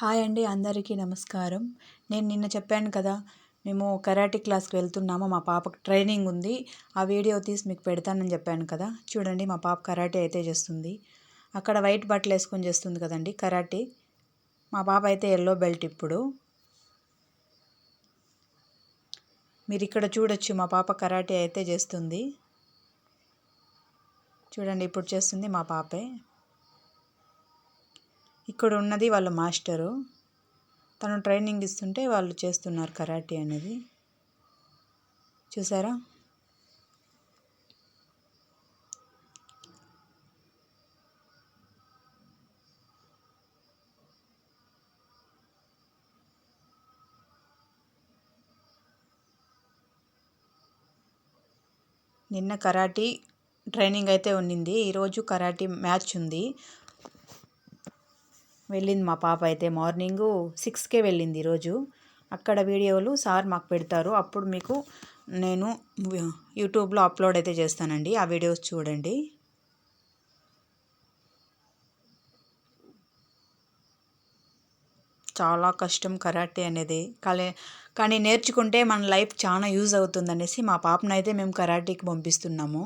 Hi అండి అందరికీ నమస్కారం. నేను నిన్న చెప్పాను కదా మేము కరాటే క్లాస్కి వెళ్తున్నాము మా పాపకు ట్రైనింగ్ ఉంది. ఆ వీడియో తీసి మీకు పెడతానని చెప్పాను కదా. చూడండి మా పాప కరాటే అయితే చేస్తుంది. అక్కడ వైట్ బట్టలు వేసుకొని చేస్తుంది కదండి కరాటే. మా పాప అయితే ఎల్లో బెల్ట్ ఇప్పుడు. మీరు ఇక్కడ చూడొచ్చు మా పాప కరాటే అయితే చేస్తుంది. చూడండి ఇప్పుడు చేస్తుంది మా పాపే. ఇక్కడ ఉన్నది వాళ్ళ మాస్టరు. తను ట్రైనింగ్ ఇస్తుంటే వాళ్ళు చేస్తున్నారు కరాటే అనేది. చూసారా? నిన్న కరాటీ ట్రైనింగ్ అయితే ఉండింది. ఈరోజు కరాటీ మ్యాచ్ ఉంది. వెళ్ళింది మా పాప అయితే మార్నింగు సిక్స్కే వెళ్ళింది ఈరోజు. అక్కడ వీడియోలు సార్ మాకు పెడతారు. అప్పుడు మీకు నేను యూట్యూబ్లో అప్లోడ్ అయితే చేస్తానండి. ఆ వీడియోస్ చూడండి. చాలా కష్టం కరాటే అనేది. కానీ కానీ నేర్చుకుంటే మన లైఫ్ చాలా యూజ్ అవుతుందనేసి మా పాపనైతే మేము కరాటీకి పంపిస్తున్నాము.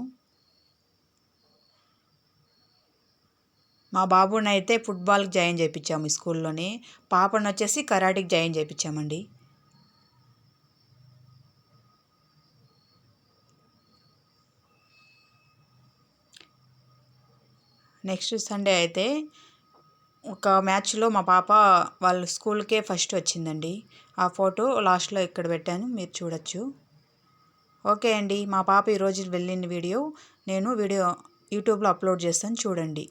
మా బాబుని అయితే ఫుట్బాల్కి జాయిన్ చేయించాము స్కూల్లోని. పాపను వచ్చేసి కరాటీకి జాయిన్ చేయించామండి నెక్స్ట్ సండే అయితే ఒక మ్యాచ్లో మా పాప వాళ్ళ స్కూల్కే ఫస్ట్ వచ్చిందండి. ఆ ఫోటో లాస్ట్లో ఇక్కడ పెట్టాను మీరు చూడొచ్చు. ఓకే అండి మా పాప ఈరోజు వెళ్ళిన వీడియో నేను వీడియో యూట్యూబ్లో అప్లోడ్ చేస్తాను చూడండి.